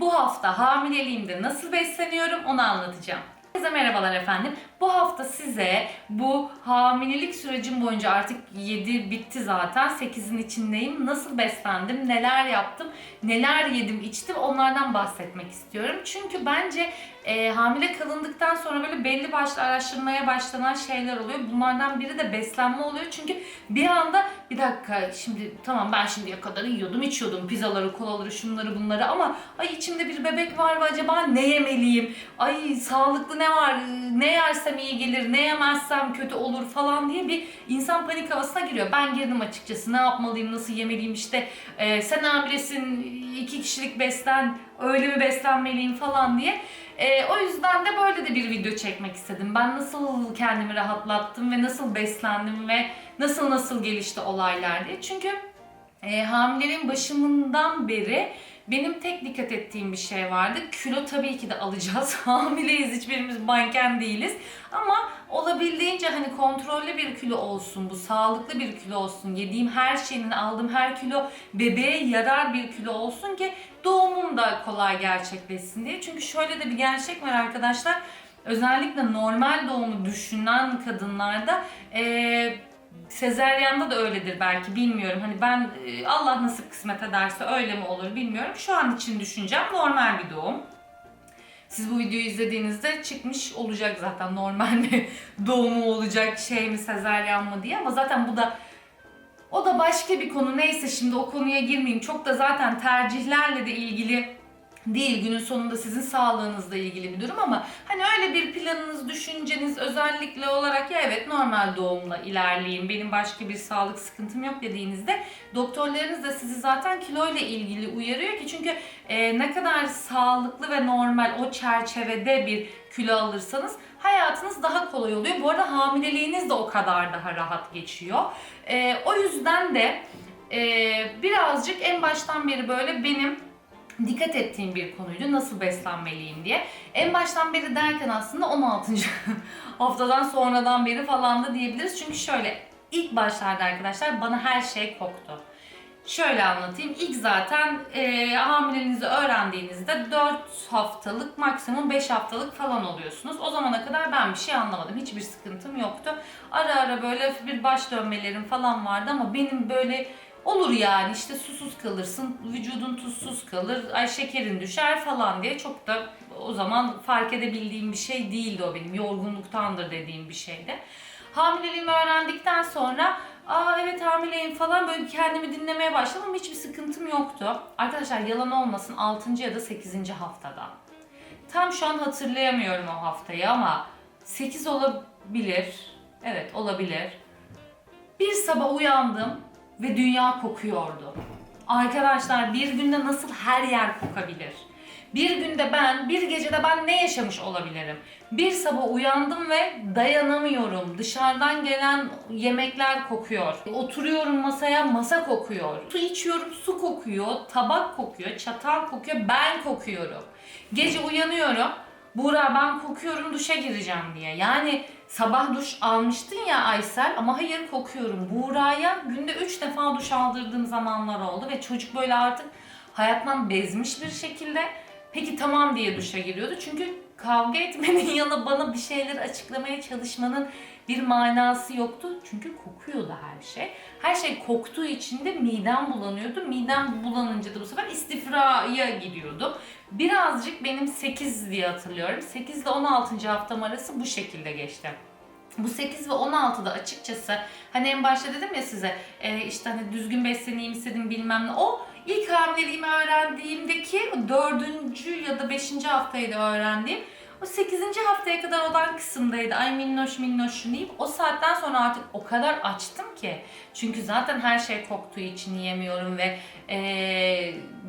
Bu hafta hamileliğimde nasıl besleniyorum onu anlatacağım. Herkese merhabalar efendim. Bu hafta size bu hamilelik sürecim boyunca artık 7 bitti zaten. 8'in içindeyim. Nasıl beslendim, neler yaptım, neler yedim, içtim onlardan bahsetmek istiyorum. Çünkü bence e, hamile kalındıktan sonra böyle belli başlı araştırmaya başlanan şeyler oluyor. Bunlardan biri de beslenme oluyor. Çünkü bir anda bir dakika şimdi tamam ben şimdiye kadar yiyordum, içiyordum pizzaları, kolaları, şunları bunları ama ay içimde bir bebek var ve acaba ne yemeliyim? Ay sağlıklı ne var? Ne yersem iyi gelir, ne yemezsem kötü olur falan diye bir insan panik havasına giriyor. Ben girdim açıkçası. Ne yapmalıyım, nasıl yemeliyim işte e, sen hamilesin, iki kişilik beslen, öyle mi beslenmeliyim falan diye. E, o yüzden de böyle de bir video çekmek istedim. Ben nasıl kendimi rahatlattım ve nasıl beslendim ve nasıl nasıl gelişti olaylar diye. Çünkü e, hamileliğin başımından beri benim tek dikkat ettiğim bir şey vardı. Kilo tabii ki de alacağız. Hamileyiz hiçbirimiz manken değiliz. Ama olabildiğince hani kontrollü bir kilo olsun bu, sağlıklı bir kilo olsun. Yediğim her şeyin, aldığım her kilo bebeğe yarar bir kilo olsun ki doğumum da kolay gerçekleşsin diye. Çünkü şöyle de bir gerçek var arkadaşlar. Özellikle normal doğumu düşünen kadınlarda eee Sezeryanda da öyledir belki bilmiyorum. Hani ben e, Allah nasip kısmet ederse öyle mi olur bilmiyorum. Şu an için düşüneceğim normal bir doğum. Siz bu videoyu izlediğinizde çıkmış olacak zaten normal mi doğumu olacak şey mi sezeryan mı diye ama zaten bu da o da başka bir konu. Neyse şimdi o konuya girmeyeyim. Çok da zaten tercihlerle de ilgili değil. Günün sonunda sizin sağlığınızla ilgili bir durum ama hani öyle bir planınız, düşünceniz özellikle olarak ya evet normal doğumla ilerleyeyim, benim başka bir sağlık sıkıntım yok dediğinizde doktorlarınız da sizi zaten kilo ile ilgili uyarıyor ki çünkü e, ne kadar sağlıklı ve normal o çerçevede bir kilo alırsanız hayatınız daha kolay oluyor. Bu arada hamileliğiniz de o kadar daha rahat geçiyor. E, o yüzden de e, birazcık en baştan beri böyle benim dikkat ettiğim bir konuydu. Nasıl beslenmeliyim diye. En baştan beri derken aslında 16. haftadan sonradan beri falan da diyebiliriz. Çünkü şöyle ilk başlarda arkadaşlar bana her şey koktu. Şöyle anlatayım. İlk zaten e, hamileliğinizi öğrendiğinizde 4 haftalık maksimum 5 haftalık falan oluyorsunuz. O zamana kadar ben bir şey anlamadım. Hiçbir sıkıntım yoktu. Ara ara böyle bir baş dönmelerim falan vardı ama benim böyle Olur yani işte susuz kalırsın, vücudun tuzsuz kalır, ay şekerin düşer falan diye çok da o zaman fark edebildiğim bir şey değildi o benim. Yorgunluktandır dediğim bir şeydi. Hamileliğimi öğrendikten sonra aa evet hamileyim falan böyle kendimi dinlemeye başladım hiçbir sıkıntım yoktu. Arkadaşlar yalan olmasın 6. ya da 8. haftada. Tam şu an hatırlayamıyorum o haftayı ama 8 olabilir. Evet olabilir. Bir sabah uyandım ve dünya kokuyordu. Arkadaşlar bir günde nasıl her yer kokabilir? Bir günde ben, bir gecede ben ne yaşamış olabilirim? Bir sabah uyandım ve dayanamıyorum. Dışarıdan gelen yemekler kokuyor. Oturuyorum masaya, masa kokuyor. Su içiyorum, su kokuyor. Tabak kokuyor, çatal kokuyor, ben kokuyorum. Gece uyanıyorum. Buğra ben kokuyorum duşa gireceğim diye. Yani sabah duş almıştın ya Aysel ama hayır kokuyorum. Buğra'ya günde 3 defa duş aldırdığım zamanlar oldu ve çocuk böyle artık hayattan bezmiş bir şekilde peki tamam diye duşa giriyordu. Çünkü kavga etmenin yanı bana bir şeyler açıklamaya çalışmanın bir manası yoktu. Çünkü kokuyordu her şey. Her şey koktuğu için de midem bulanıyordu. Midem bulanınca da bu sefer istifraya gidiyordum. Birazcık benim 8 diye hatırlıyorum. 8 ile 16. haftam arası bu şekilde geçti. Bu 8 ve 16'da açıkçası hani en başta dedim ya size e, işte hani düzgün besleneyim istedim bilmem ne. O ilk hamileliğimi öğrendiğimdeki 4. ya da 5. haftaydı öğrendiğim. O 8. haftaya kadar olan kısımdaydı. Ay minnoş minnoş yiyip o saatten sonra artık o kadar açtım ki. Çünkü zaten her şey koktuğu için yiyemiyorum ve e,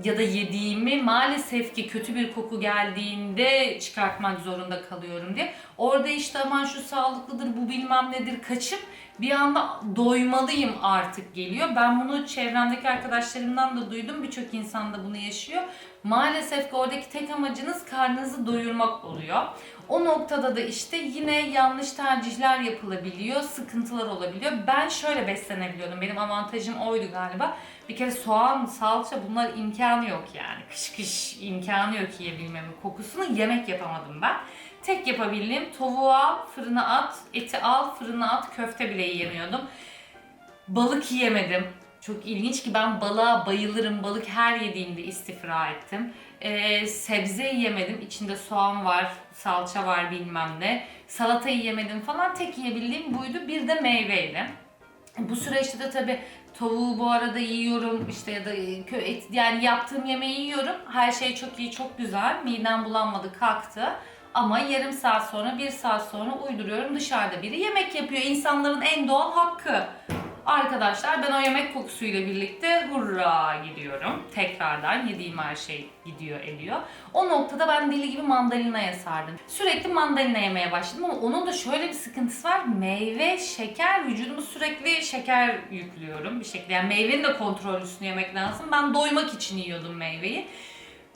ya da yediğimi maalesef ki kötü bir koku geldiğinde çıkartmak zorunda kalıyorum diye. Orada işte aman şu sağlıklıdır bu bilmem nedir kaçıp bir anda doymalıyım artık geliyor. Ben bunu çevremdeki arkadaşlarımdan da duydum. Birçok insan da bunu yaşıyor. Maalesef ki oradaki tek amacınız karnınızı doyurmak oluyor. O noktada da işte yine yanlış tercihler yapılabiliyor, sıkıntılar olabiliyor. Ben şöyle beslenebiliyordum. Benim avantajım oydu galiba. Bir kere soğan, salça bunlar imkanı yok yani. Kış kış imkanı yok yiyebilmemin kokusunu yemek yapamadım ben. Tek yapabildiğim tavuğu al, fırına at, eti al, fırına at, köfte bile yiyemiyordum. Balık yiyemedim. Çok ilginç ki ben balığa bayılırım. Balık her yediğimde istifra ettim. Ee, sebze yiyemedim. İçinde soğan var, salça var bilmem ne. Salata yiyemedim falan. Tek yiyebildiğim buydu. Bir de meyveydi. Bu süreçte de tabii tavuğu bu arada yiyorum işte ya da kö et yani yaptığım yemeği yiyorum. Her şey çok iyi, çok güzel. Midem bulanmadı, kalktı. Ama yarım saat sonra, bir saat sonra uyduruyorum dışarıda biri yemek yapıyor. İnsanların en doğal hakkı. Arkadaşlar ben o yemek kokusuyla birlikte hurra gidiyorum. Tekrardan yediğim her şey gidiyor ediyor. O noktada ben deli gibi mandalinaya sardım. Sürekli mandalina yemeye başladım ama onun da şöyle bir sıkıntısı var. Meyve, şeker, vücuduma sürekli şeker yüklüyorum bir şekilde. Yani meyvenin de kontrollüsünü yemek lazım. Ben doymak için yiyordum meyveyi.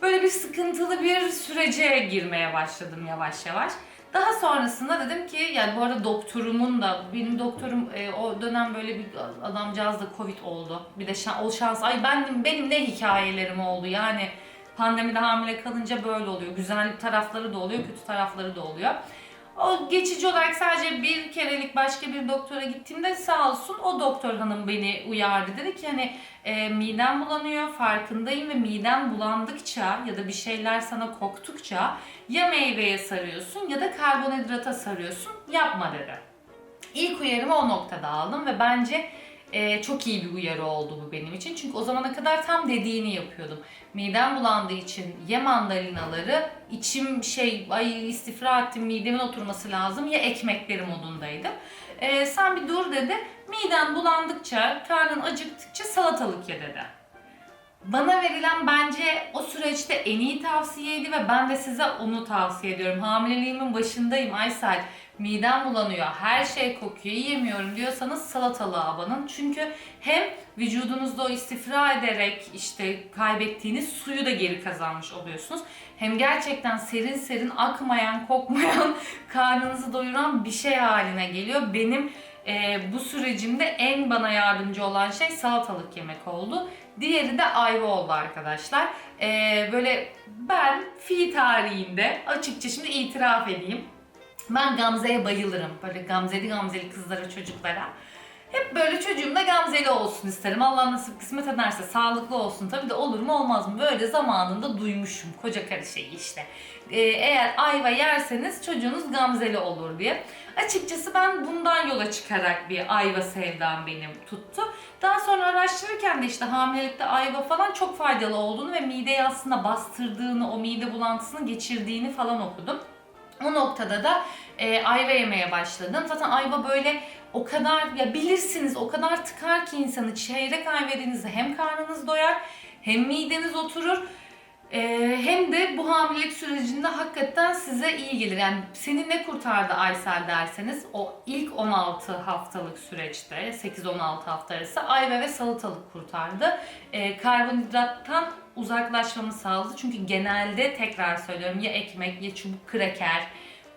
Böyle bir sıkıntılı bir sürece girmeye başladım yavaş yavaş. Daha sonrasında dedim ki yani bu arada doktorumun da benim doktorum e, o dönem böyle bir adamcağız da covid oldu. Bir de şan, o şans ay ben benim ne hikayelerim oldu yani pandemide hamile kalınca böyle oluyor. Güzel tarafları da oluyor, kötü tarafları da oluyor. O geçici olarak sadece bir kerelik başka bir doktora gittiğimde sağ olsun o doktor hanım beni uyardı. Dedi ki hani e, midem bulanıyor farkındayım ve midem bulandıkça ya da bir şeyler sana koktukça ya meyveye sarıyorsun ya da karbonhidrata sarıyorsun yapma dedi. İlk uyarımı o noktada aldım ve bence e, çok iyi bir uyarı oldu bu benim için. Çünkü o zamana kadar tam dediğini yapıyordum. Midem bulandığı için ye mandalinaları, içim şey ay istifra ettim midemin oturması lazım ya ekmekleri modundaydım. E, sen bir dur dedi. Miden bulandıkça, karnın acıktıkça salatalık ye dedi. Bana verilen bence o süreçte en iyi tavsiyeydi ve ben de size onu tavsiye ediyorum. Hamileliğimin başındayım Aysel. Midem bulanıyor, her şey kokuyor, yiyemiyorum diyorsanız salatalığa abanın. Çünkü hem vücudunuzda o istifra ederek işte kaybettiğiniz suyu da geri kazanmış oluyorsunuz. Hem gerçekten serin serin akmayan, kokmayan, karnınızı doyuran bir şey haline geliyor. Benim e, bu sürecimde en bana yardımcı olan şey salatalık yemek oldu. Diğeri de ayva oldu arkadaşlar. E, böyle ben fi tarihinde açıkça şimdi itiraf edeyim. Ben Gamze'ye bayılırım. Böyle gamzeli gamzeli kızlara, çocuklara. Hep böyle çocuğum da gamzeli olsun isterim. Allah nasip kısmet ederse sağlıklı olsun. Tabii de olur mu olmaz mı? Böyle zamanında duymuşum koca karı şeyi işte. Ee, eğer ayva yerseniz çocuğunuz gamzeli olur diye. Açıkçası ben bundan yola çıkarak bir ayva sevdam benim tuttu. Daha sonra araştırırken de işte hamilelikte ayva falan çok faydalı olduğunu ve mideyi aslında bastırdığını, o mide bulantısını geçirdiğini falan okudum. O noktada da e, ayva yemeye başladım. Zaten ayva böyle o kadar ya bilirsiniz o kadar tıkar ki insanı çeyrek ayva yediğinizde hem karnınız doyar hem mideniz oturur. e, hem de bu hamilelik sürecinde hakikaten size iyi gelir. Yani seni ne kurtardı Aysel derseniz o ilk 16 haftalık süreçte 8-16 hafta arası ayva ve salatalık kurtardı. E, karbonhidrattan uzaklaşmamı sağladı. Çünkü genelde tekrar söylüyorum ya ekmek ya çubuk kraker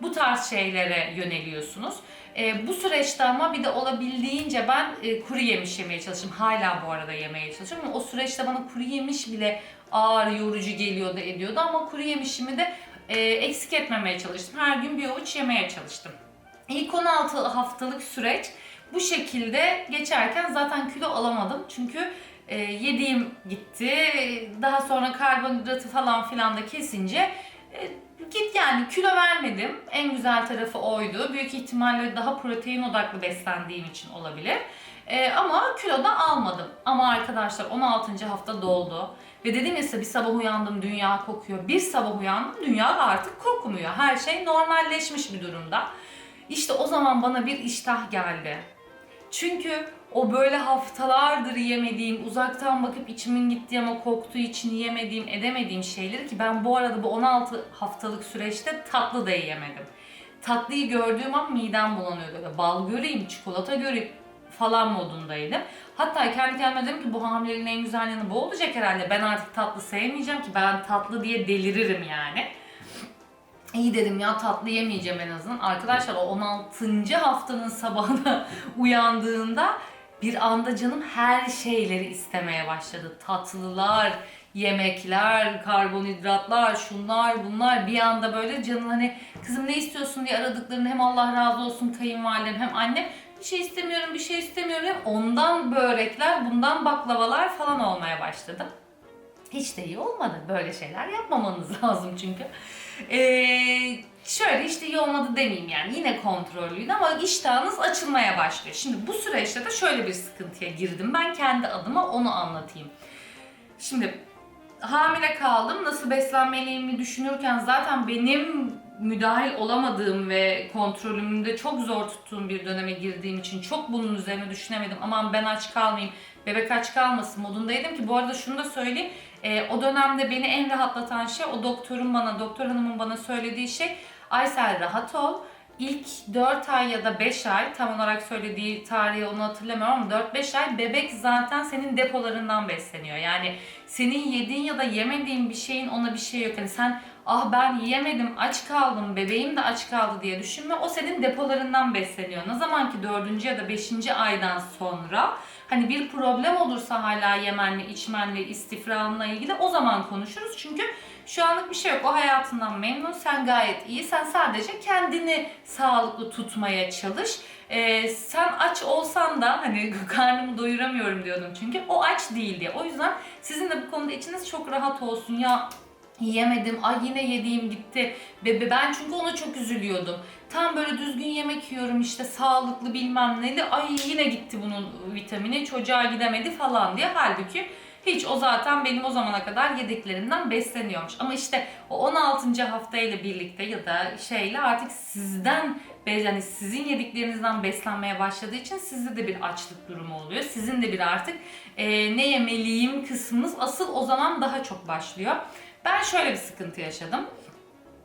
bu tarz şeylere yöneliyorsunuz. E, bu süreçte ama bir de olabildiğince ben e, kuru yemiş yemeye çalıştım. Hala bu arada yemeye çalışıyorum o süreçte bana kuru yemiş bile ağır, yorucu geliyordu, ediyordu ama kuru yemişimi de e, eksik etmemeye çalıştım. Her gün bir avuç yemeye çalıştım. İlk 16 haftalık süreç bu şekilde geçerken zaten kilo alamadım. Çünkü e, yediğim gitti. Daha sonra karbonhidratı falan filan da kesince e, git yani kilo vermedim. En güzel tarafı oydu. Büyük ihtimalle daha protein odaklı beslendiğim için olabilir. E, ama kilo da almadım. Ama arkadaşlar 16. hafta doldu. Ve dedim ya size bir sabah uyandım dünya kokuyor. Bir sabah uyandım dünya artık kokmuyor. Her şey normalleşmiş bir durumda. İşte o zaman bana bir iştah geldi. Çünkü o böyle haftalardır yemediğim, uzaktan bakıp içimin gittiği ama koktuğu için yemediğim, edemediğim şeyleri ki ben bu arada bu 16 haftalık süreçte tatlı da yiyemedim. Tatlıyı gördüğüm an midem bulanıyordu. Böyle bal göreyim, çikolata göreyim falan modundaydım. Hatta kendi kendime dedim ki bu hamileliğin en güzel yanı bu olacak herhalde. Ben artık tatlı sevmeyeceğim ki ben tatlı diye deliririm yani. İyi dedim ya tatlı yemeyeceğim en azından. Arkadaşlar o 16. haftanın sabahına uyandığında bir anda canım her şeyleri istemeye başladı. Tatlılar, yemekler, karbonhidratlar, şunlar bunlar bir anda böyle canın hani kızım ne istiyorsun diye aradıklarını hem Allah razı olsun kayınvalidem hem annem bir şey istemiyorum bir şey istemiyorum hem ondan börekler bundan baklavalar falan olmaya başladı. Hiç de iyi olmadı. Böyle şeyler yapmamanız lazım çünkü. Ee, şöyle işte iyi olmadı demeyeyim yani yine kontrollüydü ama iştahınız açılmaya başlıyor. Şimdi bu süreçte de şöyle bir sıkıntıya girdim. Ben kendi adıma onu anlatayım. Şimdi hamile kaldım. Nasıl beslenmeliyimi düşünürken zaten benim müdahil olamadığım ve kontrolümde çok zor tuttuğum bir döneme girdiğim için çok bunun üzerine düşünemedim. Aman ben aç kalmayayım, bebek aç kalmasın modundaydım ki bu arada şunu da söyleyeyim. Ee, o dönemde beni en rahatlatan şey o doktorun bana, doktor hanımın bana söylediği şey Aysel rahat ol. İlk 4 ay ya da 5 ay tam olarak söylediği tarihi onu hatırlamıyorum ama 4-5 ay bebek zaten senin depolarından besleniyor. Yani senin yediğin ya da yemediğin bir şeyin ona bir şey yok. Yani sen ah ben yiyemedim aç kaldım bebeğim de aç kaldı diye düşünme. O senin depolarından besleniyor. Ne zaman ki 4. ya da 5. aydan sonra hani bir problem olursa hala yemenle, içmenle, istifranla ilgili o zaman konuşuruz. Çünkü şu anlık bir şey yok. O hayatından memnun. Sen gayet iyi. Sen sadece kendini sağlıklı tutmaya çalış. Ee, sen aç olsan da hani karnımı doyuramıyorum diyordum çünkü o aç değil diye. O yüzden sizin de bu konuda içiniz çok rahat olsun. Ya yiyemedim, ay yine yediğim gitti. Bebe ben çünkü ona çok üzülüyordum. Tam böyle düzgün yemek yiyorum işte sağlıklı bilmem neydi. Ay yine gitti bunun vitamini çocuğa gidemedi falan diye. Halbuki hiç o zaten benim o zamana kadar yediklerimden besleniyormuş. Ama işte o 16. haftayla birlikte ya da şeyle artık sizden yani sizin yediklerinizden beslenmeye başladığı için sizde de bir açlık durumu oluyor. Sizin de bir artık e, ne yemeliyim kısmınız asıl o zaman daha çok başlıyor. Ben şöyle bir sıkıntı yaşadım.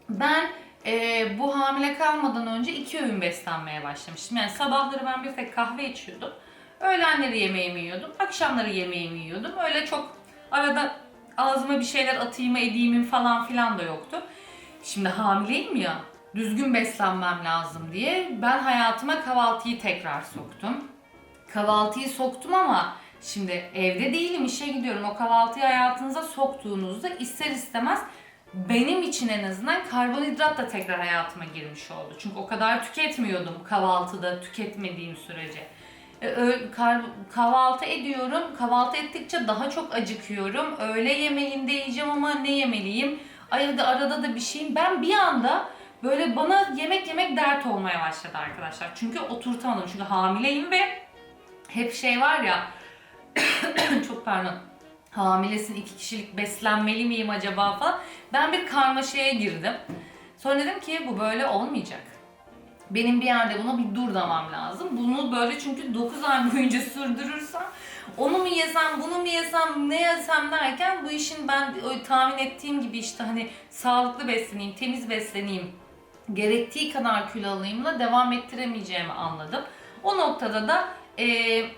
Ben e, bu hamile kalmadan önce iki öğün beslenmeye başlamıştım. Yani sabahları ben bir tek kahve içiyordum. Öğlenleri yemeğimi yiyordum. Akşamları yemeğimi yiyordum. Öyle çok arada ağzıma bir şeyler atayım edeyim falan filan da yoktu. Şimdi hamileyim ya. Düzgün beslenmem lazım diye ben hayatıma kahvaltıyı tekrar soktum. Kahvaltıyı soktum ama şimdi evde değilim işe gidiyorum. O kahvaltıyı hayatınıza soktuğunuzda ister istemez benim için en azından karbonhidrat da tekrar hayatıma girmiş oldu. Çünkü o kadar tüketmiyordum kahvaltıda tüketmediğim sürece. E, kahvaltı ediyorum. Kahvaltı ettikçe daha çok acıkıyorum. Öğle yemeğinde yiyeceğim ama ne yemeliyim? Ay hadi arada da bir şeyim. Ben bir anda böyle bana yemek yemek dert olmaya başladı arkadaşlar. Çünkü oturtamadım. Çünkü hamileyim ve hep şey var ya çok pardon hamilesin iki kişilik beslenmeli miyim acaba falan. Ben bir karmaşaya girdim. Sonra dedim ki bu böyle olmayacak. Benim bir yerde buna bir dur demem lazım. Bunu böyle çünkü 9 ay boyunca sürdürürsem onu mu yesem, bunu mu yesem, ne yesem derken bu işin ben tahmin ettiğim gibi işte hani sağlıklı besleneyim, temiz besleneyim, gerektiği kadar kilo alayımla devam ettiremeyeceğimi anladım. O noktada da eee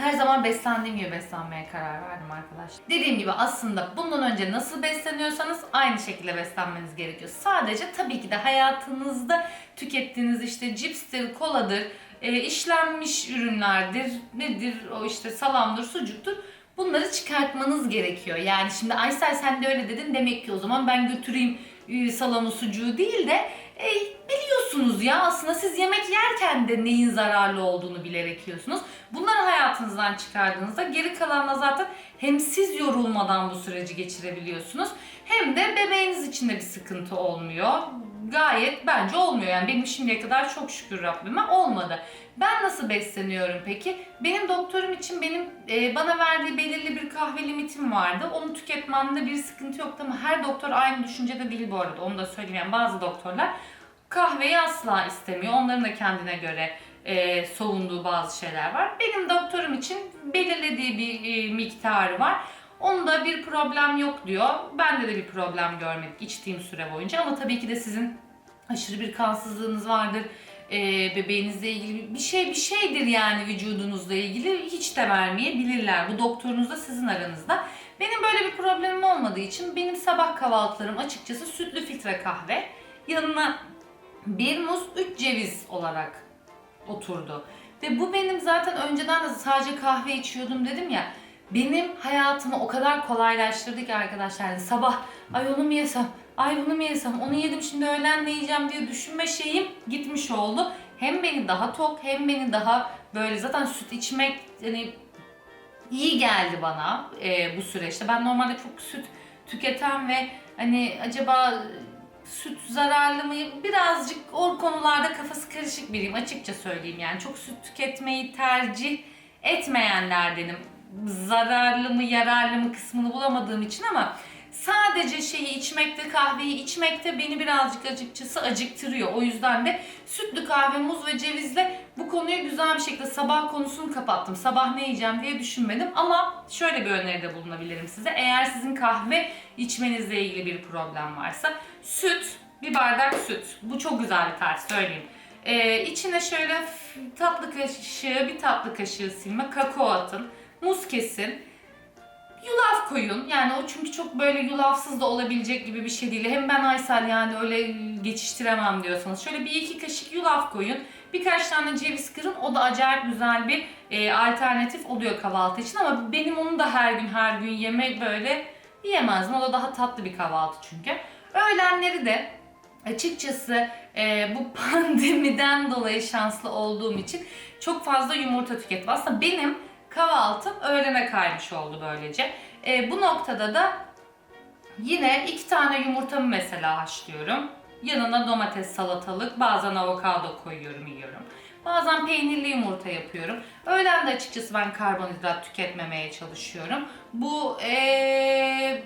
her zaman beslendiğim gibi beslenmeye karar verdim arkadaşlar. Dediğim gibi aslında bundan önce nasıl besleniyorsanız aynı şekilde beslenmeniz gerekiyor. Sadece tabii ki de hayatınızda tükettiğiniz işte cipstir, koladır, e, işlenmiş ürünlerdir, nedir o işte salamdır, sucuktur. Bunları çıkartmanız gerekiyor. Yani şimdi Aysel sen de öyle dedin demek ki o zaman ben götüreyim e, salamı sucuğu değil de e, biliyorsunuz ya aslında siz yemek yerken de neyin zararlı olduğunu bilerek yiyorsunuz. Bunları hayatınızdan çıkardığınızda geri kalanla zaten hem siz yorulmadan bu süreci geçirebiliyorsunuz hem de bebeğiniz için de bir sıkıntı olmuyor. Gayet bence olmuyor. Yani benim şimdiye kadar çok şükür Rabbime olmadı. Ben nasıl besleniyorum peki? Benim doktorum için benim e, bana verdiği belirli bir kahve limitim vardı. Onu tüketmemde bir sıkıntı yoktu ama her doktor aynı düşüncede değil bu arada. Onu da söyleyeyim. Yani bazı doktorlar kahveyi asla istemiyor. Onların da kendine göre e, savunduğu bazı şeyler var. Benim doktorum için belirlediği bir e, miktarı var. Onda bir problem yok diyor. Bende de bir problem görmedik içtiğim süre boyunca ama tabii ki de sizin aşırı bir kansızlığınız vardır. E, bebeğinizle ilgili bir şey bir şeydir yani vücudunuzla ilgili hiç de vermeyebilirler. Bu doktorunuzla sizin aranızda. Benim böyle bir problemim olmadığı için benim sabah kahvaltılarım açıkçası sütlü filtre kahve. Yanına bir muz, üç ceviz olarak oturdu. Ve bu benim zaten önceden de sadece kahve içiyordum dedim ya. Benim hayatımı o kadar kolaylaştırdı ki arkadaşlar. Yani sabah ay onu mu yesem, ay bunu mu yesem, onu yedim şimdi öğlen ne yiyeceğim diye düşünme şeyim gitmiş oldu. Hem beni daha tok hem beni daha böyle zaten süt içmek hani iyi geldi bana e, bu süreçte. Ben normalde çok süt tüketen ve hani acaba süt zararlı mı? Birazcık o konularda kafası karışık biriyim açıkça söyleyeyim yani. Çok süt tüketmeyi tercih etmeyenlerdenim. Zararlı mı yararlı mı kısmını bulamadığım için ama sadece şeyi içmekte kahveyi içmekte beni birazcık açıkçası acıktırıyor. O yüzden de sütlü kahve, muz ve cevizle bu konuyu güzel bir şekilde sabah konusunu kapattım. Sabah ne yiyeceğim diye düşünmedim ama şöyle bir öneride bulunabilirim size. Eğer sizin kahve içmenizle ilgili bir problem varsa süt, bir bardak süt. Bu çok güzel bir tarif söyleyeyim. Ee, içine şöyle tatlı kaşığı, bir tatlı kaşığı silme kakao atın. Muz kesin. Yulaf koyun. Yani o çünkü çok böyle yulafsız da olabilecek gibi bir şey değil. Hem ben Aysel yani öyle geçiştiremem diyorsanız. Şöyle bir iki kaşık yulaf koyun. Birkaç tane ceviz kırın. O da acayip güzel bir e, alternatif oluyor kahvaltı için. Ama benim onu da her gün her gün yemek böyle yiyemezdim. O da daha tatlı bir kahvaltı çünkü. Öğlenleri de açıkçası e, bu pandemiden dolayı şanslı olduğum için çok fazla yumurta tükettim. Aslında benim kahvaltım öğlene kaymış oldu böylece. E, bu noktada da yine iki tane yumurtamı mesela haşlıyorum. Yanına domates, salatalık, bazen avokado koyuyorum, yiyorum. Bazen peynirli yumurta yapıyorum. Öğlen de açıkçası ben karbonhidrat tüketmemeye çalışıyorum. Bu eee,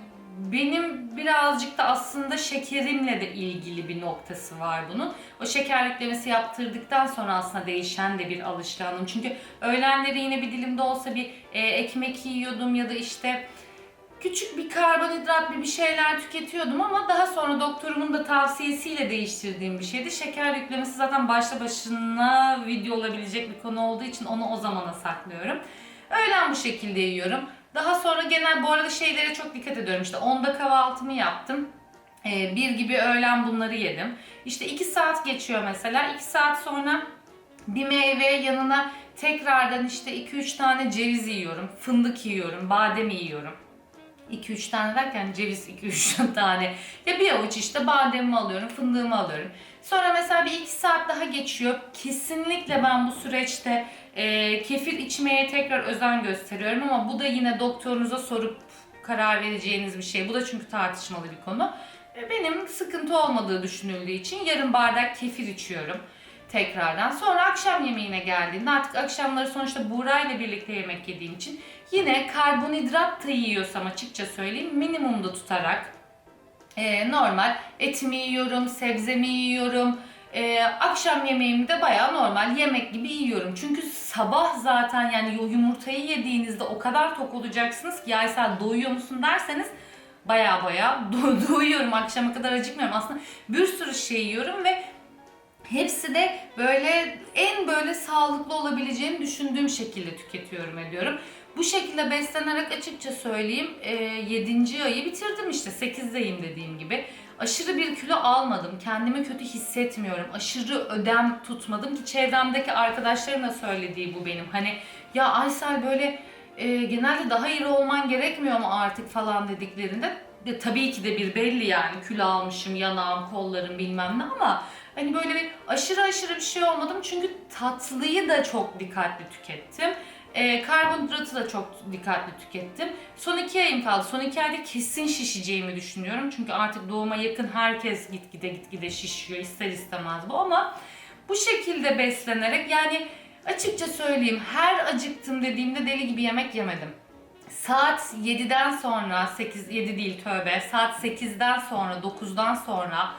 benim birazcık da aslında şekerimle de ilgili bir noktası var bunun. O şeker yüklemesi yaptırdıktan sonra aslında değişen de bir alışkanlığım. Çünkü öğlenleri yine bir dilimde olsa bir e, ekmek yiyordum ya da işte küçük bir karbonhidrat bir şeyler tüketiyordum ama daha sonra doktorumun da tavsiyesiyle değiştirdiğim bir şeydi. Şeker yüklemesi zaten başlı başına video olabilecek bir konu olduğu için onu o zamana saklıyorum. Öğlen bu şekilde yiyorum. Daha sonra genel bu arada şeylere çok dikkat ediyorum. İşte 10'da kahvaltımı yaptım. Ee, bir gibi öğlen bunları yedim. İşte 2 saat geçiyor mesela. 2 saat sonra bir meyve yanına tekrardan işte 2-3 tane ceviz yiyorum. Fındık yiyorum. Badem yiyorum. 2-3 tane derken ceviz 2-3 tane. Ya bir avuç işte bademimi alıyorum, fındığımı alıyorum. Sonra mesela bir 2 saat daha geçiyor. Kesinlikle ben bu süreçte e, kefir içmeye tekrar özen gösteriyorum ama bu da yine doktorunuza sorup karar vereceğiniz bir şey. Bu da çünkü tartışmalı bir konu. E, Benim sıkıntı olmadığı düşünüldüğü için yarım bardak kefir içiyorum tekrardan. Sonra akşam yemeğine geldiğinde artık akşamları sonuçta Buğra ile birlikte yemek yediğim için yine karbonhidrat da yiyorsam açıkça söyleyeyim minimumda tutarak e, normal etimi yiyorum, sebzemi yiyorum. E, akşam yemeğimi de bayağı normal yemek gibi yiyorum. Çünkü sabah zaten yani yumurtayı yediğinizde o kadar tok olacaksınız ki ya doyuyor musun derseniz baya baya do- doyuyorum. Akşama kadar acıkmıyorum. Aslında bir sürü şey yiyorum ve hepsi de böyle en böyle sağlıklı olabileceğini düşündüğüm şekilde tüketiyorum ediyorum. Bu şekilde beslenerek açıkça söyleyeyim 7. ayı bitirdim işte 8'deyim dediğim gibi. Aşırı bir kilo almadım. Kendimi kötü hissetmiyorum. Aşırı ödem tutmadım ki çevremdeki arkadaşlarım da söylediği bu benim. Hani ya Aysel böyle e, genelde daha iri olman gerekmiyor mu artık falan dediklerinde de, tabii ki de bir belli yani kilo almışım yanağım kollarım bilmem ne ama hani böyle bir aşırı aşırı bir şey olmadım çünkü tatlıyı da çok dikkatli tükettim. E, karbonhidratı da çok dikkatli tükettim. Son iki ayım kaldı. Son iki ayda kesin şişeceğimi düşünüyorum. Çünkü artık doğuma yakın herkes gitgide gitgide şişiyor ister istemez bu ama bu şekilde beslenerek yani açıkça söyleyeyim her acıktım dediğimde deli gibi yemek yemedim. Saat 7'den sonra 8 7 değil tövbe saat 8'den sonra 9'dan sonra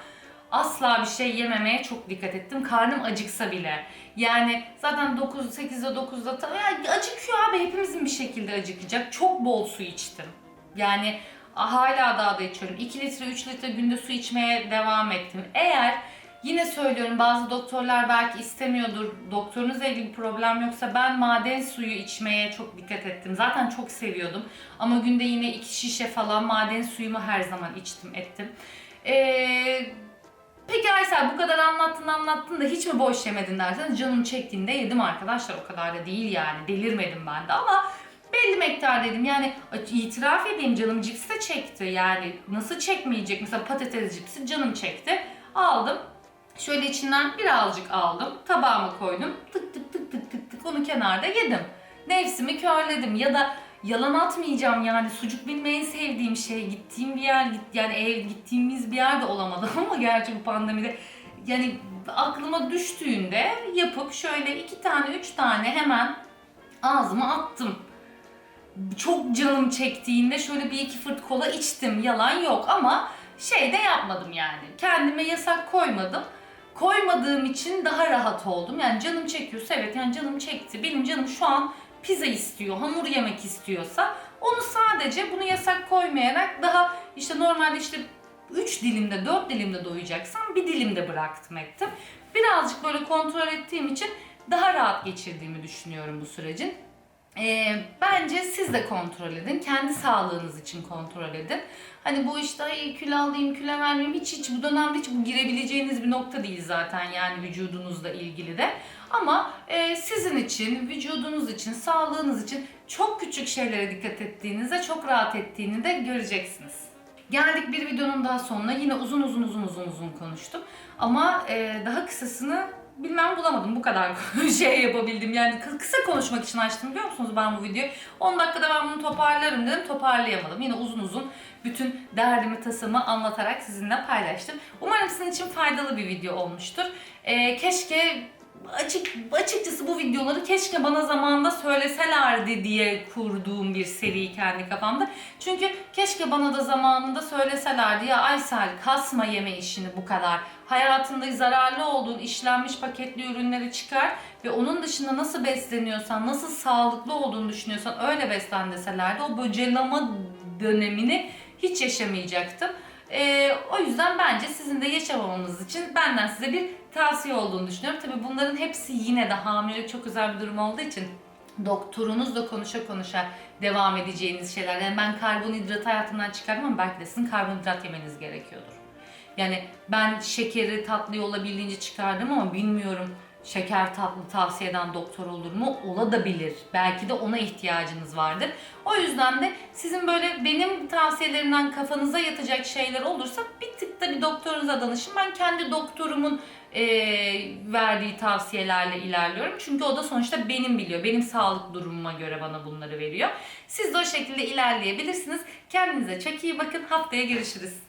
asla bir şey yememeye çok dikkat ettim. Karnım acıksa bile. Yani zaten 9 8'de 9'da ta- ya acıkıyor abi hepimizin bir şekilde acıkacak. Çok bol su içtim. Yani hala daha da içiyorum. 2 litre 3 litre günde su içmeye devam ettim. Eğer Yine söylüyorum bazı doktorlar belki istemiyordur. Doktorunuzla ilgili bir problem yoksa ben maden suyu içmeye çok dikkat ettim. Zaten çok seviyordum. Ama günde yine iki şişe falan maden suyumu her zaman içtim ettim. Ee, peki Aysel bu kadar anlattın anlattın da hiç mi boş yemedin derseniz canım çektiğinde yedim arkadaşlar. O kadar da değil yani. Delirmedim ben de ama belli miktar dedim. Yani itiraf edeyim canım cips de çekti. Yani nasıl çekmeyecek? Mesela patates cipsi canım çekti. Aldım. Şöyle içinden birazcık aldım. Tabağıma koydum. Tık tık tık tık tık tık onu kenarda yedim. Nefsimi körledim ya da yalan atmayacağım yani sucuk benim en sevdiğim şey. Gittiğim bir yer git yani ev gittiğimiz bir yerde olamadı ama gerçi bu pandemide yani aklıma düştüğünde yapıp şöyle iki tane üç tane hemen ağzıma attım. Çok canım çektiğinde şöyle bir iki fırt kola içtim yalan yok ama şey de yapmadım yani. Kendime yasak koymadım. Koymadığım için daha rahat oldum. Yani canım çekiyorsa evet yani canım çekti. Benim canım şu an pizza istiyor, hamur yemek istiyorsa onu sadece bunu yasak koymayarak daha işte normalde işte 3 dilimde 4 dilimde doyacaksam bir dilimde bıraktım ettim. Birazcık böyle kontrol ettiğim için daha rahat geçirdiğimi düşünüyorum bu sürecin. Ee, bence siz de kontrol edin. Kendi sağlığınız için kontrol edin. Hani bu işte ay kilo alayım, kilo vermeyeyim hiç hiç bu dönemde hiç bu girebileceğiniz bir nokta değil zaten yani vücudunuzla ilgili de. Ama e, sizin için, vücudunuz için, sağlığınız için çok küçük şeylere dikkat ettiğinizde çok rahat ettiğini de göreceksiniz. Geldik bir videonun daha sonuna. Yine uzun uzun uzun uzun uzun konuştum. Ama e, daha kısasını bilmem bulamadım. Bu kadar şey yapabildim. Yani kı- kısa konuşmak için açtım biliyor musunuz ben bu videoyu? 10 dakikada ben bunu toparlarım dedim. Toparlayamadım. Yine uzun uzun bütün derdimi, tasamı anlatarak sizinle paylaştım. Umarım sizin için faydalı bir video olmuştur. E, keşke açık açıkçası bu videoları keşke bana zamanında söyleselerdi diye kurduğum bir seri kendi kafamda. Çünkü keşke bana da zamanında söyleselerdi ya Aysel kasma yeme işini bu kadar. Hayatında zararlı olduğun işlenmiş paketli ürünleri çıkar ve onun dışında nasıl besleniyorsan, nasıl sağlıklı olduğunu düşünüyorsan öyle beslen deselerdi o böcelama dönemini hiç yaşamayacaktım. Ee, o yüzden bence sizin de yaşamamanız için benden size bir tavsiye olduğunu düşünüyorum. Tabii bunların hepsi yine de hamilelik çok özel bir durum olduğu için doktorunuzla konuşa konuşa devam edeceğiniz şeyler. Yani ben karbonhidrat hayatımdan çıkardım ama belki de sizin karbonhidrat yemeniz gerekiyordur. Yani ben şekeri tatlıyı olabildiğince çıkardım ama bilmiyorum şeker tatlı tavsiye eden doktor olur mu? Olabilir. Belki de ona ihtiyacınız vardır. O yüzden de sizin böyle benim tavsiyelerimden kafanıza yatacak şeyler olursa bir tık da bir doktorunuza danışın. Ben kendi doktorumun eee, verdiği tavsiyelerle ilerliyorum. Çünkü o da sonuçta benim biliyor. Benim sağlık durumuma göre bana bunları veriyor. Siz de o şekilde ilerleyebilirsiniz. Kendinize çok iyi bakın. Haftaya görüşürüz.